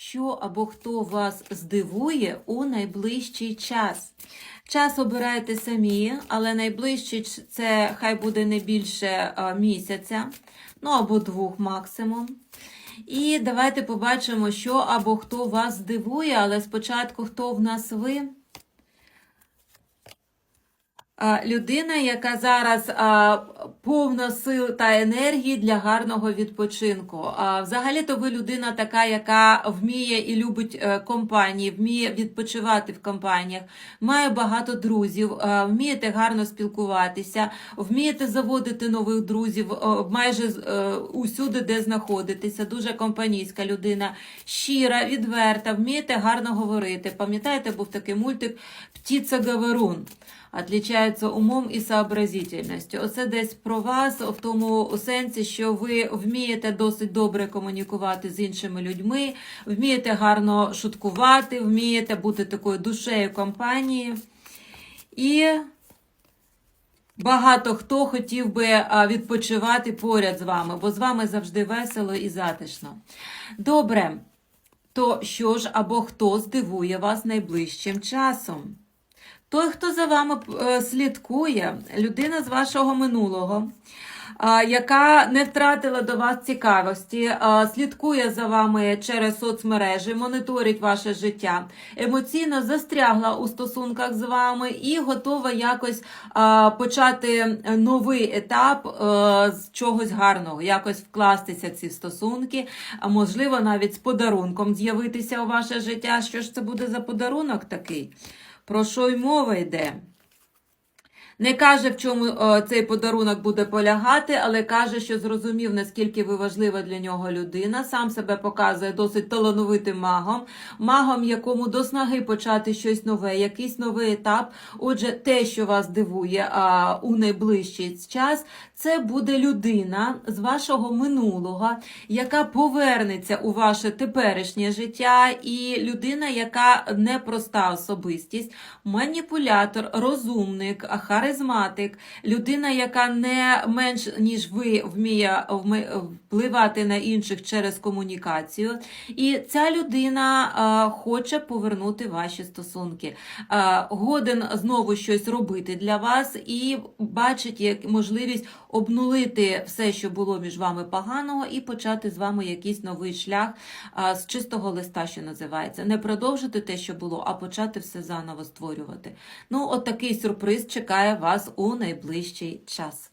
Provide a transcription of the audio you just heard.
що або хто вас здивує у найближчий час. Час обирайте самі, але найближчий це хай буде не більше місяця, ну або двох максимум. І давайте побачимо, що або хто вас здивує, але спочатку хто в нас ви. Людина, яка зараз повна сил та енергії для гарного відпочинку. А, взагалі-то ви людина така, яка вміє і любить е, компанії, вміє відпочивати в компаніях, має багато друзів, вмієте гарно спілкуватися, вмієте заводити нових друзів майже е, усюди, де знаходитеся. Дуже компанійська людина, щира, відверта, вмієте гарно говорити. Пам'ятаєте, був такий мультик Птіця Говорун отличаються умом і сообразительністю. Оце десь про вас в тому сенсі, що ви вмієте досить добре комунікувати з іншими людьми, вмієте гарно шуткувати, вмієте бути такою душею компанії. І багато хто хотів би відпочивати поряд з вами, бо з вами завжди весело і затишно. Добре, то що ж або хто здивує вас найближчим часом? Той, хто за вами е, слідкує, людина з вашого минулого, яка не втратила до вас цікавості, слідкує за вами через соцмережі, моніторить ваше життя, емоційно застрягла у стосунках з вами і готова якось почати новий етап е, з чогось гарного, якось вкластися в ці стосунки, а можливо навіть з подарунком з'явитися у ваше життя. Що ж це буде за подарунок такий? Про що й мова йде? Не каже, в чому е, цей подарунок буде полягати, але каже, що зрозумів, наскільки ви важлива для нього людина. Сам себе показує досить талановитим магом, магом, якому до снаги почати щось нове, якийсь новий етап. Отже, те, що вас дивує а, у найближчий час, це буде людина з вашого минулого, яка повернеться у ваше теперішнє життя, і людина, яка непроста особистість, маніпулятор, розумник, харизматик, людина, яка не менш ніж ви вміє впливати на інших через комунікацію. І ця людина хоче повернути ваші стосунки. Годен знову щось робити для вас і бачить як можливість обнулити все, що було між вами поганого, і почати з вами якийсь новий шлях з чистого листа, що називається. Не продовжити те, що було, а почати все заново створювати. Ну, от такий сюрприз чекає вас у найближчий час.